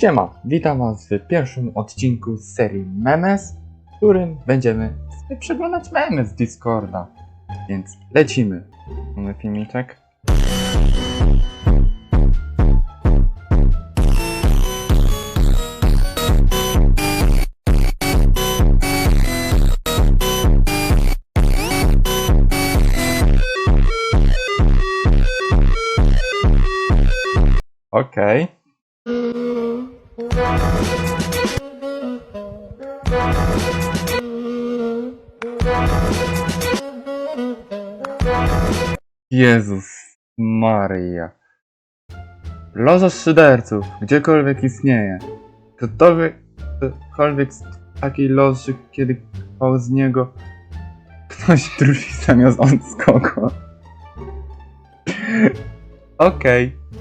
Siema, witam was w pierwszym odcinku z serii Memes, w którym będziemy przeglądać memy z Discorda. Więc lecimy. Mamy filmiczek. Okej. Jezus Maria. Loza szyderców, gdziekolwiek istnieje. To tobie ktokolwiek z takiej loży, kiedy pał z niego ktoś drugi zamiast on skoku. Okej. Okay.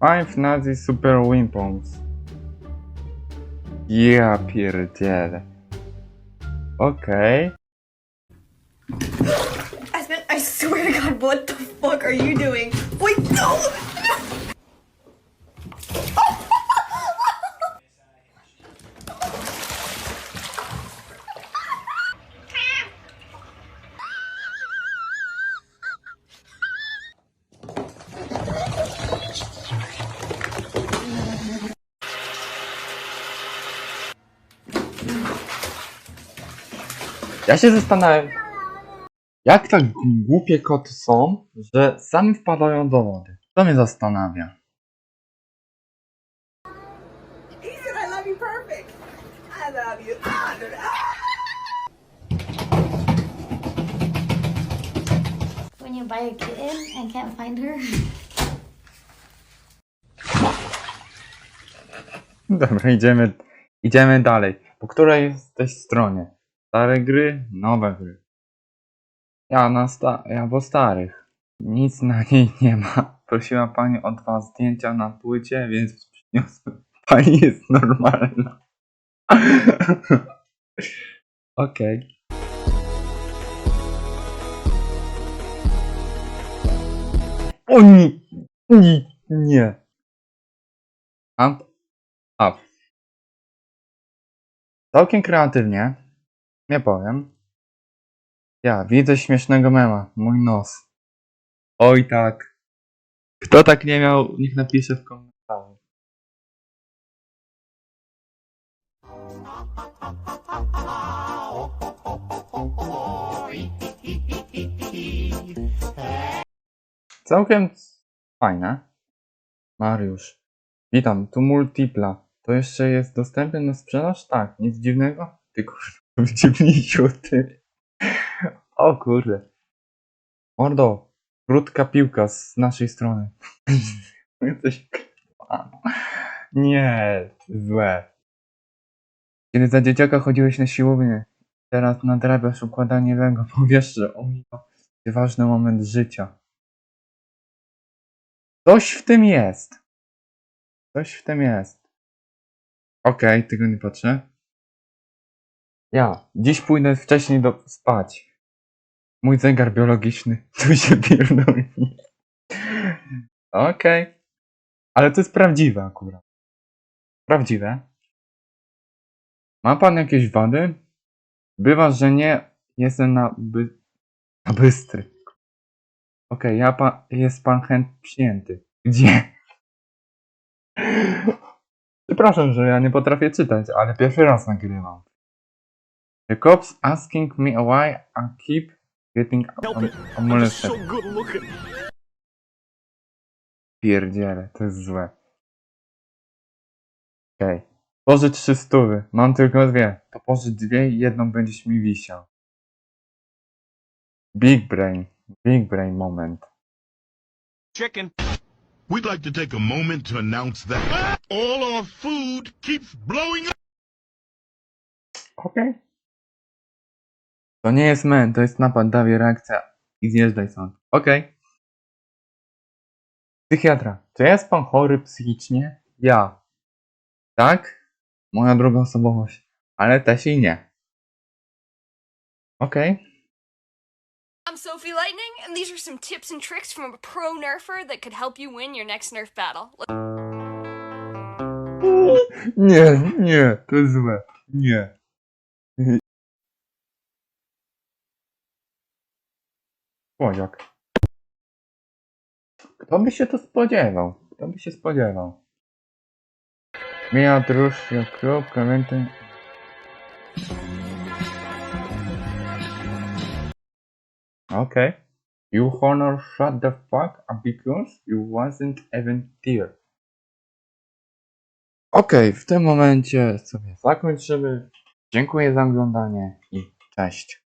5 nazi super weapons. Yeah, pierdzielę. Okay. Aspen, I swear to God, what the fuck are you doing? Wait, no! Ja się zastanawiam, jak tak głupie koty są, że sami wpadają do wody. To mnie zastanawia. When you buy a kitten and can't find her. Dobra, idziemy, idziemy dalej. Po której jesteś stronie? Stare gry, nowe gry. Ja na sta ja po starych. Nic na niej nie ma. Prosiła pani o dwa zdjęcia na płycie, więc przyniosłem. Pani jest normalna. Okej. O nie, nie, nie. Up, up. Całkiem kreatywnie. Nie powiem. Ja widzę śmiesznego mema. Mój nos. Oj tak. Kto tak nie miał, niech napisze w komentarzu. Całkiem fajne. Mariusz. Witam, tu Multipla. To jeszcze jest dostępne na sprzedaż? Tak, nic dziwnego? Ty kurde, dziwniściu, ty. O kurde. Mordo, krótka piłka z naszej strony. Jesteś. Nie, złe. Kiedy za dzieciaka chodziłeś na siłownię, teraz nadrabiasz układanie Lego, powiesz, że omija ważny moment życia. Coś w tym jest. Coś w tym jest. Okej, tego nie patrzę. Ja, dziś pójdę wcześniej do spać. Mój zegar biologiczny tu się pierdoli. Okej. Ale to jest prawdziwe akurat. Prawdziwe. Ma pan jakieś wady? Bywa, że nie. Jestem na, by... na bystry. Okej, ja pa... jest pan chęt przyjęty. Gdzie? Przepraszam, że ja nie potrafię czytać, ale pierwszy raz nagrywam. The cops asking me why I keep getting molested. Pierdziele, to jest złe. Okej. Pożycz trzy stówy. Mam tylko dwie. To pożycz dwie i jedną będziesz mi wisiał. Big brain. Big brain moment. Chicken. We'd like to take a moment to announce that all our food keeps blowing up. Okej. To nie jest men, to jest napad, dawie reakcja i zjeżdżaj stąd. Okej. Psychiatra. Czy jest pan chory psychicznie? Ja. Tak? Moja druga osobowość. Ale też i nie. Okej. I'm Sophie Lightning, and these are some tips and tricks from a pro nerfer that could help you win your next nerf battle. Nie, nie, to jest złe. Nie. Słodziak. Kto by się to spodziewał? Kto by się spodziewał? Mia druższy klub, komentuj. Okay. You honor shut the fuck up because you wasn't even there. Okej, w tym momencie sobie zakończymy. Dziękuję za oglądanie i cześć.